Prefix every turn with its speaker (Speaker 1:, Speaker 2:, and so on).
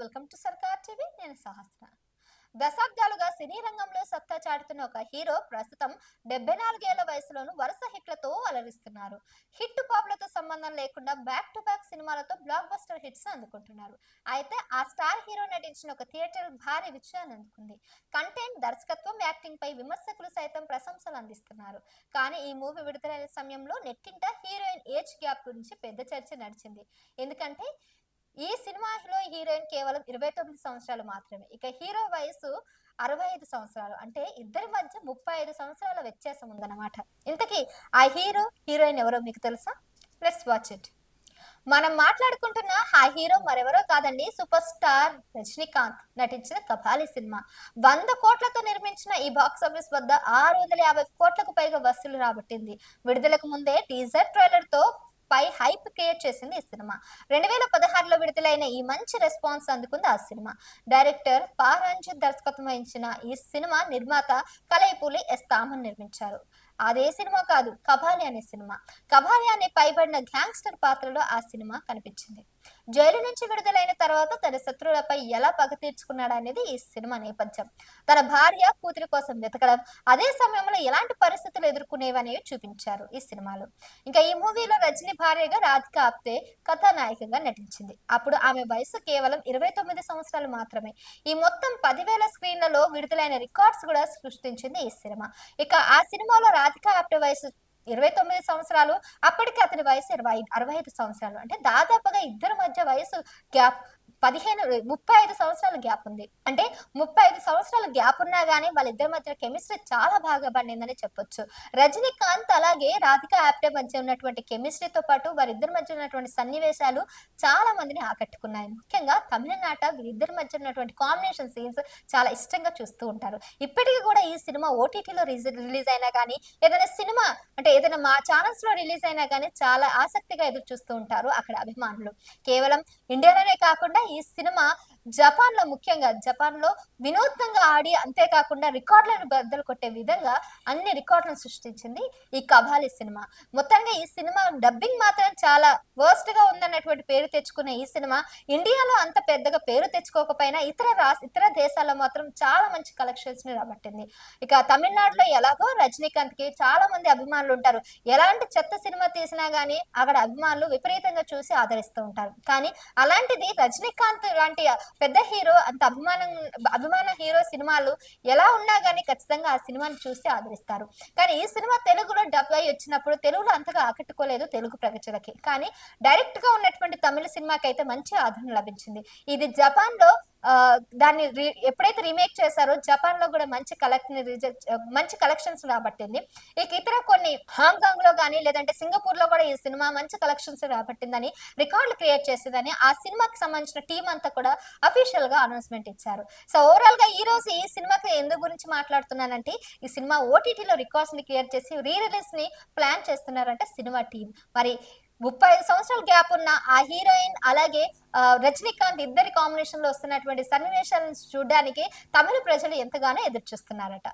Speaker 1: Welcome to సర్కార్ TV నేను సహస్ర. దశాబ్దాలుగా సినీ రంగంలో సత్తా చాటుతున్న ఒక హీరో ప్రస్తుతం డెబ్బై నాలుగేళ్ళ వయసులోను వరుస హిట్లతో అలరిస్తున్నారు. హిట్ పాపులతో సంబంధం లేకుండా బ్యాక్ టు బ్యాక్ సినిమాలతో బ్లాక్ బస్టర్ హిట్స్ అందుకుంటున్నారు. అయితే ఆ స్టార్ హీరో నటించిన ఒక థియేటర్ భారీ విజయాన్ని అందుకుంది. కంటెంట్ దర్శకత్వం యాక్టింగ్ పై విమర్శకులు సైతం ప్రశంసలు అందిస్తున్నారు. కానీ ఈ మూవీ విడుదలైన సమయంలో నెట్టింట హీరోయిన్ ఏజ్ గ్యాప్ గురించి పెద్ద చర్చ నడిచింది. ఎందుకంటే ఈ సినిమాలో హీరోయిన్ కేవలం ఇరవై తొమ్మిది సంవత్సరాలు మాత్రమే. ఇక హీరో వయసు అరవై ఐదు సంవత్సరాలు. అంటే ఇద్దరి మధ్య ముప్పై ఐదు సంవత్సరాల వ్యత్యాసం ఉందన్నమాట. ఇంతకీ ఆ హీరో హీరోయిన్ ఎవరో మీకు తెలుసా? లెట్స్ వాచ్ ఇట్ మనం మాట్లాడుకుంటున్న ఆ హీరో మరెవరో కాదండి సూపర్ స్టార్ రజనీకాంత్ నటించిన కబాలి సినిమా. వంద కోట్లతో నిర్మించిన ఈ బాక్స్ ఆఫీస్ వద్ద ఆరు వందల యాభై కోట్లకు పైగా వసూలు రాబట్టింది. విడుదలకు ముందే టీజర్ ట్రైలర్తో పై హైప్ క్రియేట్ చేసింది ఈ సినిమా. రెండు వేల పదహారులో విడుదలైన ఈ మంచి రెస్పాన్స్ అందుకుంది ఆ సినిమా. డైరెక్టర్ పా రంజిత్ దర్శకత్వం వహించిన ఈ సినిమా నిర్మాత కలైపూలి ఎస్ తామన్ నిర్మించారు. అదే సినిమా కాదు కబాలి అనే సినిమా. కబాలి అనే పైబడిన గ్యాంగ్స్టర్ పాత్రలో ఆ సినిమా కనిపించింది. జైలు నుంచి విడుదలైన తర్వాత తన శత్రువులపై ఎలా పగ తీర్చుకున్నాడు అనేది ఈ సినిమా నేపథ్యం. తన భార్య కూతురి కోసం వెతకడం అదే సమయంలో ఎలాంటి పరిస్థితులు ఎదుర్కొనేవనేవి చూపించారు ఈ సినిమాలో. ఇంకా ఈ మూవీలో రజనీ భార్యగా రాధిక ఆప్తే కథానాయకంగా నటించింది. అప్పుడు ఆమె వయసు కేవలం ఇరవై తొమ్మిది సంవత్సరాలు మాత్రమే. ఈ మొత్తం పదివేల స్క్రీన్లలో విడుదలైన రికార్డ్స్ కూడా సృష్టించింది ఈ సినిమా. ఇక ఆ సినిమాలో రాధిక ఆప్టే వయసు ఇరవై తొమ్మిది సంవత్సరాలు అప్పటికి అతని వయసు ఇరవై అరవై ఐదు సంవత్సరాలు. అంటే దాదాపుగా ఇద్దరి మధ్య వయసు గ్యాప్ పదిహేను ముప్పై ఐదు సంవత్సరాల గ్యాప్ ఉంది. అంటే ముప్పై ఐదు సంవత్సరాల గ్యాప్ ఉన్నా కానీ వాళ్ళిద్దరి మధ్య కెమిస్ట్రీ చాలా బాగా పండిందని చెప్పొచ్చు. రజనీకాంత్ అలాగే రాధిక ఆప్టే మధ్య ఉన్నటువంటి కెమిస్ట్రీతో పాటు వారిద్దరి మధ్య ఉన్నటువంటి సన్నివేశాలు చాలా మందిని ఆకట్టుకున్నాయి. ముఖ్యంగా తమిళనాట వీరిద్దరి మధ్య ఉన్నటువంటి కాంబినేషన్ సీన్స్ చాలా ఇష్టంగా చూస్తూ ఉంటారు. ఇప్పటికీ కూడా ఈ సినిమా ఓటీటీలో రిలీజ్ అయినా కానీ ఏదైనా సినిమా అంటే ఏదైనా మా ఛానల్స్లో రిలీజ్ అయినా కానీ చాలా ఆసక్తిగా ఎదురు చూస్తూ ఉంటారు అక్కడ అభిమానులు. కేవలం ఇండియాలోనే కాకుండా ఈ సినిమా జపాన్లో ముఖ్యంగా జపాన్లో వినూత్నంగా ఆడి అంతేకాకుండా రికార్డులను బద్దలు కొట్టే విధంగా అన్ని రికార్డులను సృష్టించింది ఈ కబాలి సినిమా. మొత్తంగా ఈ సినిమా డబ్బింగ్ మాత్రం చాలా వర్స్ట్గా ఉందన్నటువంటి పేరు తెచ్చుకున్న ఈ సినిమా ఇండియాలో అంత పెద్దగా పేరు తెచ్చుకోకపోయినా ఇతర రాస్ ఇతర దేశాల్లో మాత్రం చాలా మంచి కలెక్షన్స్ని రాబట్టింది. ఇక తమిళనాడులో ఎలాగో రజనీకాంత్కి చాలా మంది అభిమానులు ఉంటారు. ఎలాంటి చెత్త సినిమా తీసినా గానీ అక్కడ అభిమానులు విపరీతంగా చూసి ఆదరిస్తూ ఉంటారు. కానీ అలాంటిది రజనీకాంత్ లాంటి పెద్ద హీరో అంత అభిమానం అభిమాన హీరో సినిమాలు ఎలా ఉన్నా గానీ ఖచ్చితంగా ఆ సినిమాని చూసి ఆదరిస్తారు. కానీ ఈ సినిమా తెలుగులో డబ్ అయి వచ్చినప్పుడు తెలుగులో అంతగా ఆకట్టుకోలేదు తెలుగు ప్రజలకి. కానీ డైరెక్ట్గా ఉన్నటువంటి తమిళ సినిమాకి అయితే మంచి ఆదరణ లభించింది. ఇది జపాన్లో దాన్ని ఎప్పుడైతే రీమేక్ చేశారో జపాన్లో కూడా మంచి కలెక్ట్ మంచి కలెక్షన్స్ రాబట్టింది. ఇక ఇతర కొన్ని హాంకాంగ్లో కానీ లేదంటే సింగపూర్లో కూడా ఈ సినిమా మంచి కలెక్షన్స్ రాబట్టిందని రికార్డులు క్రియేట్ చేసిందని ఆ సినిమాకి సంబంధించిన టీం అంతా కూడా అఫీషియల్గా అనౌన్స్మెంట్ ఇచ్చారు. సో ఓవరాల్గా ఈ రోజు ఈ సినిమాకి ఎందుకు గురించి మాట్లాడుతున్నానంటే ఈ సినిమా ఓటీటీలో రికార్డ్స్ని క్రియేట్ చేసి రీ రిలీజ్ని ప్లాన్ చేస్తున్నారంటే సినిమా టీం మరి ముప్పై ఐదు సంవత్సరాల గ్యాప్ ఉన్న ఆ హీరోయిన్ అలాగే రజనీకాంత్ ఇద్దరి కాంబినేషన్లో వస్తున్నటువంటి సన్నివేశాలను చూడడానికి తమిళ ప్రజలు ఎంతగానో ఎదురు చూస్తున్నారట